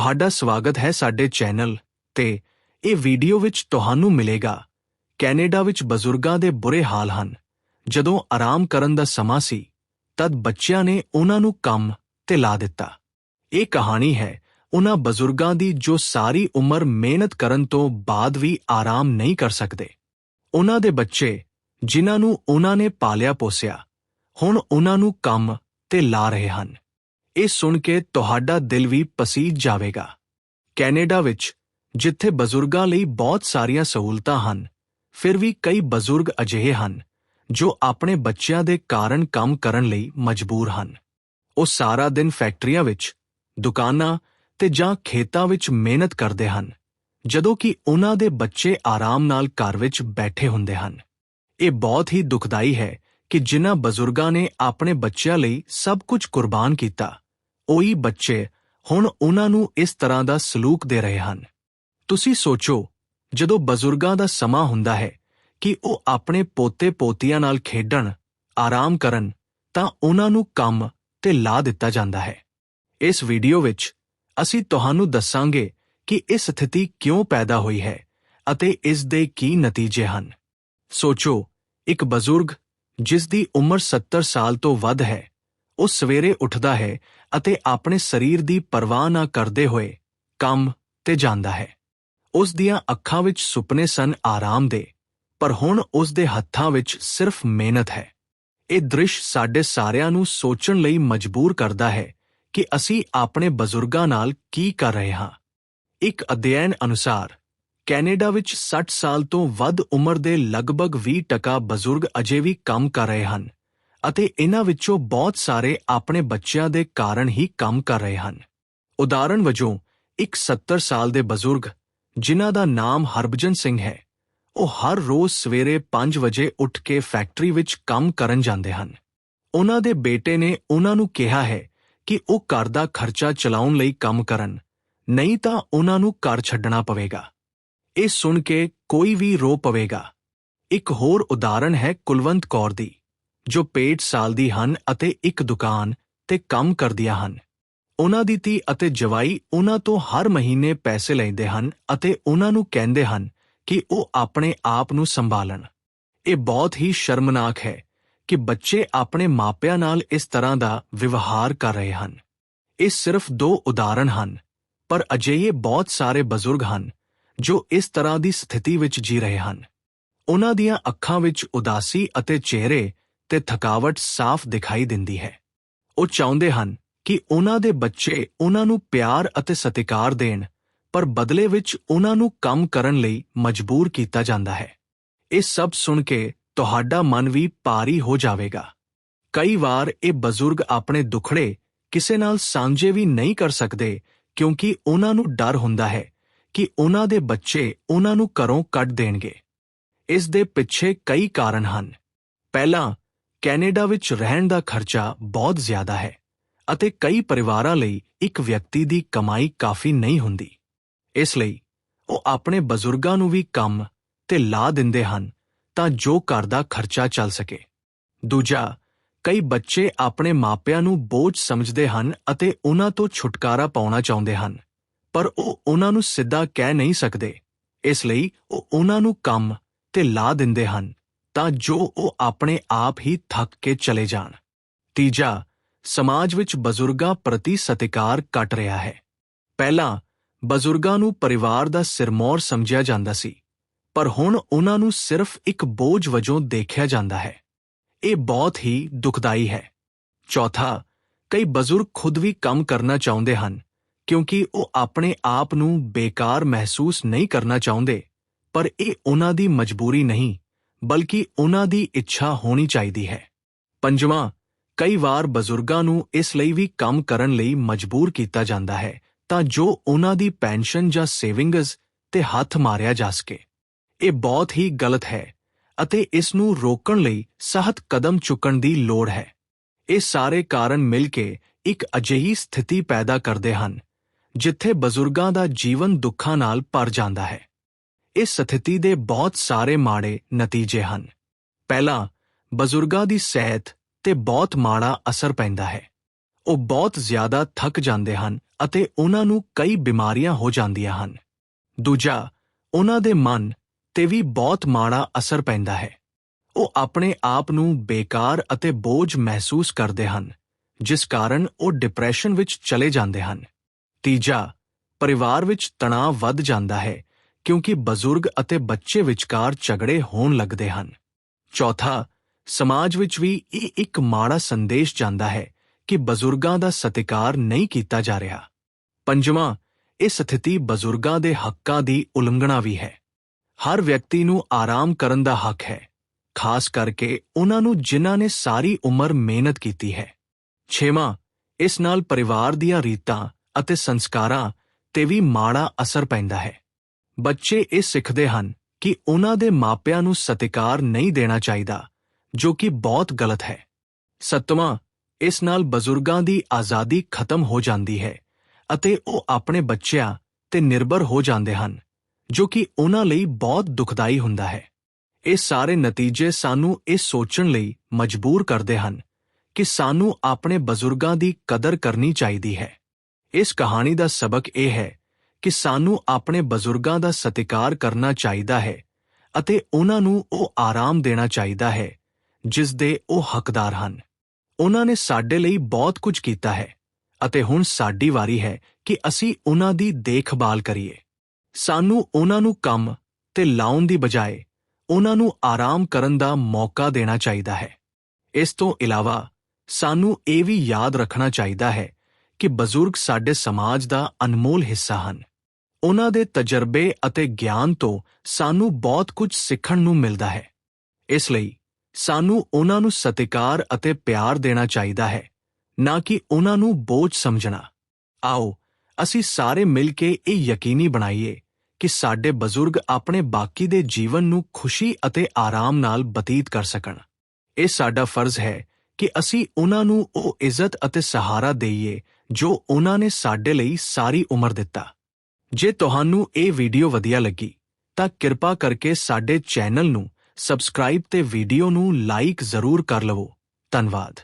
ਤੁਹਾਡਾ ਸਵਾਗਤ ਹੈ ਸਾਡੇ ਚੈਨਲ ਤੇ ਇਹ ਵੀਡੀਓ ਵਿੱਚ ਤੁਹਾਨੂੰ ਮਿਲੇਗਾ। ਕੈਨੇਡਾ ਵਿੱਚ ਬਜ਼ੁਰਗਾਂ ਦੇ ਬੁਰੇ ਹਾਲ ਹਨ। ਜਦੋਂ ਆਰਾਮ ਕਰਨ ਦਾ ਸਮਾਂ ਸੀ, ਤਦ ਬੱਚਿਆਂ ਨੇ ਉਹਨਾਂ ਨੂੰ ਕੰਮ ਤੇ ਲਾ ਦਿੱਤਾ। ਇਹ ਕਹਾਣੀ ਹੈ, ਉਹਨਾਂ ਬਜ਼ੁਰਗਾਂ ਦੀ ਜੋ ਸਾਰੀ ਉਮਰ ਮਿਹਨਤ ਕਰਨ ਤੋਂ ਬਾਅਦ ਵੀ ਆਰਾਮ ਨਹੀਂ ਕਰ ਸਕਦੇ। ਉਹਨਾਂ ਦੇ ਬੱਚੇ, ਜਿਨ੍ਹਾਂ ਨੂੰ ਉਹਨਾਂ ਨੇ ਪਾਲਿਆ ਪੋਸਿਆ, ਹੁਣ ਉਹਨਾਂ ਨੂੰ ਕੰਮ ਤੇ ਲਾ ਰਹੇ ਹਨ। ਇਹ ਸੁਣ ਕੇ ਤੁਹਾਡਾ ਦਿਲ ਵੀ ਪਸੀਜ ਜਾਵੇਗਾ। ਕੈਨੇਡਾ ਵਿੱਚ, ਜਿੱਥੇ ਬਜ਼ੁਰਗਾਂ ਲਈ ਬਹੁਤ ਸਾਰੀਆਂ ਸਹੂਲਤਾਂ ਹਨ, ਫਿਰ ਵੀ ਕਈ ਬਜ਼ੁਰਗ ਅਜਿਹੇ ਹਨ, ਜੋ ਆਪਣੇ ਬੱਚਿਆਂ ਦੇ ਕਾਰਨ ਕੰਮ ਕਰਨ ਲਈ ਮਜਬੂਰ ਹਨ। ਉਹ ਸਾਰਾ ਦਿਨ ਫੈਕਟਰੀਆਂ ਵਿੱਚ, ਦੁਕਾਨਾਂ ਤੇ ਜਾਂ ਖੇਤਾਂ ਵਿੱਚ ਮਿਹਨਤ ਕਰਦੇ ਹਨ, ਜਦੋਂ ਕਿ ਉਹਨਾਂ ਦੇ ਬੱਚੇ ਆਰਾਮ ਨਾਲ ਘਰ ਵਿੱਚ ਬੈਠੇ ਹੁੰਦੇ ਹਨ। ਇਹ ਬਹੁਤ ਹੀ ਦੁਖਦਾਈ ਹੈ ਕਿ ਜਿਨ੍ਹਾਂ ਬਜ਼ੁਰਗਾਂ ਨੇ ਆਪਣੇ ਬੱਚਿਆਂ ਲਈ ਸਭ ਕੁਝ ਕੁਰਬਾਨ ਕੀਤਾ, ਉਹੀ ਬੱਚੇ ਹੁਣ ਉਹਨਾਂ ਨੂੰ ਇਸ ਤਰ੍ਹਾਂ ਦਾ ਸਲੂਕ ਦੇ ਰਹੇ ਹਨ। ਤੁਸੀਂ ਸੋਚੋ, ਜਦੋਂ ਬਜ਼ੁਰਗਾਂ ਦਾ ਸਮਾਂ ਹੁੰਦਾ ਹੈ ਕਿ ਉਹ ਆਪਣੇ ਪੋਤੇ-ਪੋਤੀਆਂ ਨਾਲ ਖੇਡਣ, ਆਰਾਮ ਕਰਨ, ਤਾਂ ਉਹਨਾਂ ਨੂੰ ਕੰਮ ਤੇ ਲਾ ਦਿੱਤਾ ਜਾਂਦਾ ਹੈ। ਇਸ ਵੀਡੀਓ ਵਿੱਚ ਅਸੀਂ ਤੁਹਾਨੂੰ ਦੱਸਾਂਗੇ ਕਿ ਇਹ ਸਥਿਤੀ ਕਿਉਂ ਪੈਦਾ ਹੋਈ ਹੈ ਅਤੇ ਇਸ ਦੇ ਕੀ ਨਤੀਜੇ ਹਨ। ਸੋਚੋ, ਇੱਕ ਬਜ਼ੁਰਗ ਜਿਸ ਦੀ ਉਮਰ 70 ਸਾਲ ਤੋਂ ਵੱਧ ਹੈ, ਉਹ ਸਵੇਰੇ ਉੱਠਦਾ ਹੈ ਅਤੇ ਆਪਣੇ ਸਰੀਰ ਦੀ ਪਰਵਾਹ ਨਾ ਕਰਦੇ ਹੋਏ ਕੰਮ ਤੇ ਜਾਂਦਾ ਹੈ। ਉਸ ਦੀਆਂ ਅੱਖਾਂ ਵਿੱਚ ਸੁਪਨੇ ਸਨ ਆਰਾਮ ਦੇ, ਪਰ ਹੁਣ ਉਸ ਦੇ ਹੱਥਾਂ ਵਿੱਚ ਸਿਰਫ ਮਿਹਨਤ ਹੈ। ਇਹ ਦ੍ਰਿਸ਼ ਸਾਡੇ ਸਾਰਿਆਂ ਨੂੰ ਸੋਚਣ ਲਈ ਮਜਬੂਰ ਕਰਦਾ ਹੈ ਕਿ ਅਸੀਂ ਆਪਣੇ ਬਜ਼ੁਰਗਾਂ ਨਾਲ ਕੀ ਕਰ ਰਹੇ ਹਾਂ। ਇੱਕ ਅਧਿਐਨ ਅਨੁਸਾਰ ਕੈਨੇਡਾ ਵਿੱਚ 60 ਸਾਲ ਤੋਂ ਵੱਧ ਉਮਰ ਦੇ ਲਗਭਗ 20% ਬਜ਼ੁਰਗ ਅਜੇ ਵੀ ਕੰਮ ਕਰ ਰਹੇ ਹਨ ਅਤੇ ਇਹਨਾਂ ਵਿੱਚੋਂ ਬਹੁਤ ਸਾਰੇ ਆਪਣੇ ਬੱਚਿਆਂ ਦੇ ਕਾਰਨ ਹੀ ਕੰਮ ਕਰ ਰਹੇ ਹਨ। ਉਦਾਹਰਣ ਵਜੋਂ, ਇੱਕ 70 ਸਾਲ ਦੇ ਬਜ਼ੁਰਗ, ਜਿਨ੍ਹਾਂ ਦਾ ਨਾਮ ਹਰਭਜਨ ਸਿੰਘ ਹੈ, ਉਹ ਹਰ ਰੋਜ਼ ਸਵੇਰੇ 5 ਵਜੇ ਉੱਠ ਕੇ ਫੈਕਟਰੀ ਵਿੱਚ ਕੰਮ ਕਰਨ ਜਾਂਦੇ ਹਨ। ਉਹਨਾਂ ਦੇ ਬੇਟੇ ਨੇ ਉਹਨਾਂ ਨੂੰ ਕਿਹਾ ਹੈ ਕਿ ਉਹ ਘਰ ਦਾ ਖਰਚਾ ਚਲਾਉਣ ਲਈ ਕੰਮ ਕਰਨ, ਨਹੀਂ ਤਾਂ ਉਹਨਾਂ ਨੂੰ ਘਰ ਛੱਡਣਾ ਪਵੇਗਾ। ਇਹ ਸੁਣ ਕੇ ਕੋਈ ਵੀ ਰੋ ਪਵੇਗਾ। ਇੱਕ ਹੋਰ ਉਦਾਹਰਣ ਹੈ ਕੁਲਵੰਤ ਕੌਰ ਦੀ, ਜੋ ਪੇਟ ਸਾਲਦੀ ਹਨ ਅਤੇ ਇੱਕ ਦੁਕਾਨ ਤੇ ਕੰਮ ਕਰਦੀਆਂ ਹਨ। ਉਹਨਾਂ ਦੀ ਧੀ ਅਤੇ ਜਵਾਈ ਉਹਨਾਂ ਤੋਂ ਹਰ ਮਹੀਨੇ ਪੈਸੇ ਲੈਂਦੇ ਹਨ ਅਤੇ ਉਹਨਾਂ ਨੂੰ ਕਹਿੰਦੇ ਹਨ ਕਿ ਉਹ ਆਪਣੇ ਆਪ ਨੂੰ ਸੰਭਾਲਣ। ਇਹ ਬਹੁਤ ਹੀ ਸ਼ਰਮਨਾਕ ਹੈ ਕਿ ਬੱਚੇ ਆਪਣੇ ਮਾਪਿਆਂ ਨਾਲ ਇਸ ਤਰ੍ਹਾਂ ਦਾ ਵਿਵਹਾਰ ਕਰ ਰਹੇ ਹਨ। ਇਹ ਸਿਰਫ ਦੋ ਉਦਾਹਰਣ ਹਨ, ਪਰ ਅਜਿਹੇ ਬਹੁਤ ਸਾਰੇ ਬਜ਼ੁਰਗ ਹਨ ਜੋ ਇਸ ਤਰ੍ਹਾਂ ਦੀ ਸਥਿਤੀ ਵਿੱਚ ਜੀ ਰਹੇ ਹਨ। ਉਹਨਾਂ ਦੀਆਂ ਅੱਖਾਂ ਵਿੱਚ ਉਦਾਸੀ ਅਤੇ ਚਿਹਰੇ ਤੇ ਥਕਾਵਟ ਸਾਫ਼ ਦਿਖਾਈ ਦਿੰਦੀ ਹੈ। ਉਹ ਚਾਹੁੰਦੇ ਹਨ ਕਿ ਉਹਨਾਂ ਦੇ ਬੱਚੇ ਉਹਨਾਂ ਨੂੰ ਪਿਆਰ ਅਤੇ ਸਤਿਕਾਰ ਦੇਣ, ਪਰ ਬਦਲੇ ਵਿੱਚ ਉਹਨਾਂ ਨੂੰ ਕੰਮ ਕਰਨ ਲਈ ਮਜਬੂਰ ਕੀਤਾ ਜਾਂਦਾ ਹੈ। ਇਹ ਸਭ ਸੁਣ ਕੇ ਤੁਹਾਡਾ ਮਨ ਵੀ ਭਾਰੀ ਹੋ ਜਾਵੇਗਾ। ਕਈ ਵਾਰ ਇਹ ਬਜ਼ੁਰਗ ਆਪਣੇ ਦੁਖੜੇ ਕਿਸੇ ਨਾਲ ਸਾਂਝੇ ਵੀ ਨਹੀਂ ਕਰ ਸਕਦੇ ਕਿਉਂਕਿ ਉਹਨਾਂ ਨੂੰ ਡਰ ਹੁੰਦਾ ਹੈ। ਕਿ ਉਹਨਾਂ ਦੇ ਬੱਚੇ ਉਹਨਾਂ ਨੂੰ ਘਰੋਂ ਕੱਢ ਦੇਣਗੇ। ਇਸ ਦੇ ਪਿੱਛੇ ਕਈ ਕਾਰਨ ਹਨ। ਪਹਿਲਾ, ਕੈਨੇਡਾ ਵਿੱਚ ਰਹਿਣ ਦਾ ਖਰਚਾ ਬਹੁਤ ਜ਼ਿਆਦਾ ਹੈ ਅਤੇ ਕਈ ਪਰਿਵਾਰਾਂ ਲਈ ਇੱਕ ਵਿਅਕਤੀ ਦੀ ਕਮਾਈ ਕਾਫੀ ਨਹੀਂ ਹੁੰਦੀ। ਇਸ ਲਈ ਉਹ ਆਪਣੇ ਬਜ਼ੁਰਗਾਂ ਨੂੰ ਵੀ ਕੰਮ ਤੇ ਲਾ ਦਿੰਦੇ ਹਨ ਤਾਂ ਜੋ ਘਰ ਦਾ ਖਰਚਾ ਚੱਲ ਸਕੇ। ਦੂਜਾ, ਕਈ ਬੱਚੇ ਆਪਣੇ ਮਾਪਿਆਂ ਨੂੰ ਬੋਝ ਸਮਝਦੇ ਹਨ ਅਤੇ ਉਹਨਾਂ ਤੋਂ ਛੁਟਕਾਰਾ ਪਾਉਣਾ ਚਾਹੁੰਦੇ ਹਨ। ਪਰ ਉਹ ਉਹਨਾਂ ਨੂੰ ਸਿੱਧਾ ਕਹਿ ਨਹੀਂ ਸਕਦੇ। ਇਸ ਲਈ ਉਹ ਉਹਨਾਂ ਨੂੰ ਕੰਮ ਤੇ ਲਾ ਦਿੰਦੇ ਹਨ ਤਾਂ ਜੋ ਉਹ ਆਪਣੇ ਆਪ ਹੀ ਥੱਕ ਕੇ ਚਲੇ ਜਾਣ। ਤੀਜਾ, ਸਮਾਜ ਵਿੱਚ ਬਜ਼ੁਰਗਾਂ ਪ੍ਰਤੀ ਸਤਿਕਾਰ ਘਟ ਰਿਹਾ ਹੈ। ਪਹਿਲਾਂ ਬਜ਼ੁਰਗਾਂ ਨੂੰ ਪਰਿਵਾਰ ਦਾ ਸਿਰਮੌਰ ਸਮਝਿਆ ਜਾਂਦਾ ਸੀ, ਪਰ ਹੁਣ ਉਹਨਾਂ ਨੂੰ ਸਿਰਫ ਇੱਕ ਬੋਝ ਵਜੋਂ ਦੇਖਿਆ ਜਾਂਦਾ ਹੈ। ਇਹ ਬਹੁਤ ਹੀ ਦੁਖਦਾਈ ਹੈ। ਚੌਥਾ, ਕਈ ਬਜ਼ੁਰਗ ਖੁਦ ਵੀ ਕੰਮ ਕਰਨਾ ਚਾਹੁੰਦੇ ਹਨ। ਕਿਉਂਕਿ ਉਹ ਆਪਣੇ ਆਪ ਨੂੰ ਬੇਕਾਰ ਮਹਿਸੂਸ ਨਹੀਂ ਕਰਨਾ ਚਾਹੁੰਦੇ, ਪਰ ਇਹ ਉਹਨਾਂ ਦੀ ਮਜਬੂਰੀ ਨਹੀਂ, ਬਲਕਿ ਉਹਨਾਂ ਦੀ ਇੱਛਾ ਹੋਣੀ ਚਾਹੀਦੀ ਹੈ। ਪੰਜਵਾਂ, ਕਈ ਵਾਰ ਬਜ਼ੁਰਗਾਂ ਨੂੰ ਇਸ ਲਈ ਵੀ ਕੰਮ ਕਰਨ ਲਈ ਮਜਬੂਰ ਕੀਤਾ ਜਾਂਦਾ ਹੈ, ਤਾਂ ਜੋ ਉਹਨਾਂ ਦੀ ਪੈਨਸ਼ਨ ਜਾਂ ਸੇਵਿੰਗਸ ਤੇ ਹੱਥ ਮਾਰਿਆ ਜਾ ਸਕੇ। ਇਹ ਬਹੁਤ ਹੀ ਗਲਤ ਹੈ ਅਤੇ ਇਸ ਨੂੰ ਰੋਕਣ ਲਈ ਸਖਤ ਕਦਮ ਚੁੱਕਣ ਦੀ ਲੋੜ ਹੈ। ਇਹ ਸਾਰੇ ਕਾਰਨ ਮਿਲ ਕੇ ਇੱਕ ਅਜਿਹੀ ਸਥਿਤੀ ਪੈਦਾ ਕਰਦੇ ਹਨ ਜਿੱਥੇ ਬਜ਼ੁਰਗਾਂ ਦਾ ਜੀਵਨ ਦੁੱਖਾਂ ਨਾਲ ਭਰ ਜਾਂਦਾ ਹੈ। ਇਸ ਸਥਿਤੀ ਦੇ ਬਹੁਤ ਸਾਰੇ ਮਾੜੇ ਨਤੀਜੇ ਹਨ। ਪਹਿਲਾ, ਬਜ਼ੁਰਗਾਂ ਦੀ ਸਿਹਤ ਤੇ ਬਹੁਤ ਮਾੜਾ ਅਸਰ ਪੈਂਦਾ ਹੈ। ਉਹ ਬਹੁਤ ਜ਼ਿਆਦਾ ਥੱਕ ਜਾਂਦੇ ਹਨ ਅਤੇ ਉਹਨਾਂ ਨੂੰ ਕਈ ਬਿਮਾਰੀਆਂ ਹੋ ਜਾਂਦੀਆਂ ਹਨ। ਦੂਜਾ, ਉਹਨਾਂ ਦੇ ਮਨ ਤੇ ਵੀ ਬਹੁਤ ਮਾੜਾ ਅਸਰ ਪੈਂਦਾ ਹੈ। ਉਹ ਆਪਣੇ ਆਪ ਨੂੰ ਬੇਕਾਰ ਅਤੇ ਬੋਝ ਮਹਿਸੂਸ ਕਰਦੇ ਹਨ, ਜਿਸ ਕਾਰਨ ਉਹ ਡਿਪਰੈਸ਼ਨ ਵਿੱਚ ਚਲੇ ਜਾਂਦੇ ਹਨ। ਤੀਜਾ, ਪਰਿਵਾਰ ਵਿੱਚ ਤਣਾਅ ਵੱਧ ਜਾਂਦਾ ਹੈ ਕਿਉਂਕਿ ਬਜ਼ੁਰਗ ਅਤੇ ਬੱਚੇ ਵਿਚਕਾਰ ਝਗੜੇ ਹੋਣ ਲੱਗਦੇ ਹਨ। ਚੌਥਾ, ਸਮਾਜ ਵਿੱਚ ਵੀ ਇਹ ਇੱਕ ਮਾੜਾ ਸੰਦੇਸ਼ ਜਾਂਦਾ ਹੈ ਕਿ ਬਜ਼ੁਰਗਾਂ ਦਾ ਸਤਿਕਾਰ ਨਹੀਂ ਕੀਤਾ ਜਾ ਰਿਹਾ। ਪੰਜਵਾਂ, ਇਹ ਸਥਿਤੀ ਬਜ਼ੁਰਗਾਂ ਦੇ ਹੱਕਾਂ ਦੀ ਉਲੰਘਣਾ ਵੀ ਹੈ। ਹਰ ਵਿਅਕਤੀ ਨੂੰ ਆਰਾਮ ਕਰਨ ਦਾ ਹੱਕ ਹੈ, ਖਾਸ ਕਰਕੇ ਉਹਨਾਂ ਨੂੰ ਜਿਨ੍ਹਾਂ ਨੇ ਸਾਰੀ ਉਮਰ ਮਿਹਨਤ ਕੀਤੀ ਹੈ। ਛੇਵਾਂ, ਇਸ ਨਾਲ ਪਰਿਵਾਰ ਦੀਆਂ ਰੀਤਾਂ ਅਤੇ ਸੰਸਕਾਰਾਂ ਤੇ ਵੀ ਮਾੜਾ ਅਸਰ ਪੈਂਦਾ ਹੈ। ਬੱਚੇ ਇਹ ਸਿੱਖਦੇ ਹਨ ਕਿ ਉਹਨਾਂ ਦੇ ਮਾਪਿਆਂ ਨੂੰ ਸਤਿਕਾਰ ਨਹੀਂ ਦੇਣਾ ਚਾਹੀਦਾ, ਜੋ ਕਿ ਬਹੁਤ ਗਲਤ ਹੈ। ਸੱਤਵਾਂ, ਇਸ ਨਾਲ ਬਜ਼ੁਰਗਾਂ ਦੀ ਆਜ਼ਾਦੀ ਖਤਮ ਹੋ ਜਾਂਦੀ ਹੈ ਅਤੇ ਉਹ ਆਪਣੇ ਬੱਚਿਆਂ ਤੇ ਨਿਰਭਰ ਹੋ ਜਾਂਦੇ ਹਨ, ਜੋ ਕਿ ਉਹਨਾਂ ਲਈ ਬਹੁਤ ਦੁਖਦਾਈ ਹੁੰਦਾ ਹੈ। ਇਹ ਸਾਰੇ ਨਤੀਜੇ ਸਾਨੂੰ ਇਹ ਸੋਚਣ ਲਈ ਮਜਬੂਰ ਕਰਦੇ ਹਨ ਕਿ ਸਾਨੂੰ ਆਪਣੇ ਬਜ਼ੁਰਗਾਂ ਦੀ ਕਦਰ ਕਰਨੀ ਚਾਹੀਦੀ ਹੈ। ਇਸ ਕਹਾਣੀ ਦਾ ਸਬਕ ਇਹ ਹੈ ਕਿ ਸਾਨੂੰ ਆਪਣੇ ਬਜ਼ੁਰਗਾਂ ਦਾ ਸਤਿਕਾਰ ਕਰਨਾ ਚਾਹੀਦਾ ਹੈ ਅਤੇ ਉਹਨਾਂ ਨੂੰ ਉਹ ਆਰਾਮ ਦੇਣਾ ਚਾਹੀਦਾ ਹੈ, ਜਿਸ ਦੇ ਉਹ ਹੱਕਦਾਰ ਹਨ। ਉਹਨਾਂ ਨੇ ਸਾਡੇ ਲਈ ਬਹੁਤ ਕੁਝ ਕੀਤਾ ਹੈ ਅਤੇ ਹੁਣ ਸਾਡੀ ਵਾਰੀ ਹੈ ਕਿ ਅਸੀਂ ਉਹਨਾਂ ਦੀ ਦੇਖਭਾਲ ਕਰੀਏ। ਸਾਨੂੰ ਉਹਨਾਂ ਨੂੰ ਕੰਮ ਤੇ ਲਾਉਣ ਦੀ ਬਜਾਏ ਉਹਨਾਂ ਨੂੰ ਆਰਾਮ ਕਰਨ ਦਾ ਮੌਕਾ ਦੇਣਾ ਚਾਹੀਦਾ ਹੈ। ਇਸ ਤੋਂ ਇਲਾਵਾ ਸਾਨੂੰ ਇਹ ਵੀ ਯਾਦ ਰੱਖਣਾ ਚਾਹੀਦਾ ਹੈ ਕਿ ਬਜ਼ੁਰਗ ਸਾਡੇ ਸਮਾਜ ਦਾ ਅਨਮੋਲ ਹਿੱਸਾ ਹਨ। ਉਹਨਾਂ ਦੇ ਤਜਰਬੇ ਅਤੇ ਗਿਆਨ ਤੋਂ ਸਾਨੂੰ ਬਹੁਤ ਕੁਝ ਸਿੱਖਣ ਨੂੰ ਮਿਲਦਾ ਹੈ। ਇਸ ਲਈ ਸਾਨੂੰ ਉਹਨਾਂ ਨੂੰ ਸਤਿਕਾਰ ਅਤੇ ਪਿਆਰ ਦੇਣਾ ਚਾਹੀਦਾ ਹੈ, ਨਾ ਕਿ ਉਹਨਾਂ ਨੂੰ ਬੋਝ ਸਮਝਣਾ। ਆਓ, ਅਸੀਂ ਸਾਰੇ ਮਿਲ ਕੇ ਇਹ ਯਕੀਨੀ ਬਣਾਈਏ ਕਿ ਸਾਡੇ ਬਜ਼ੁਰਗ ਆਪਣੇ ਬਾਕੀ ਦੇ ਜੀਵਨ ਨੂੰ ਖੁਸ਼ੀ ਅਤੇ ਆਰਾਮ ਨਾਲ ਬਤੀਤ ਕਰ ਸਕਣ। ਇਹ ਸਾਡਾ ਫਰਜ਼ ਹੈ ਕਿ ਅਸੀਂ ਉਹਨਾਂ ਨੂੰ ਉਹ ਇੱਜ਼ਤ ਅਤੇ ਸਹਾਰਾ ਦੇਈਏ ਜੋ ਉਹਨਾਂ ਨੇ ਸਾਡੇ ਲਈ ਸਾਰੀ ਉਮਰ ਦਿੱਤਾ। ਜੇ ਤੁਹਾਨੂੰ ਇਹ ਵੀਡੀਓ ਵਧੀਆ ਲੱਗੀ, ਤਾਂ ਕਿਰਪਾ ਕਰਕੇ ਸਾਡੇ ਚੈਨਲ ਨੂੰ ਸਬਸਕ੍ਰਾਈਬ ਤੇ ਵੀਡੀਓ ਨੂੰ ਲਾਈਕ ਜ਼ਰੂਰ ਕਰ ਲਵੋ। ਧੰਨਵਾਦ।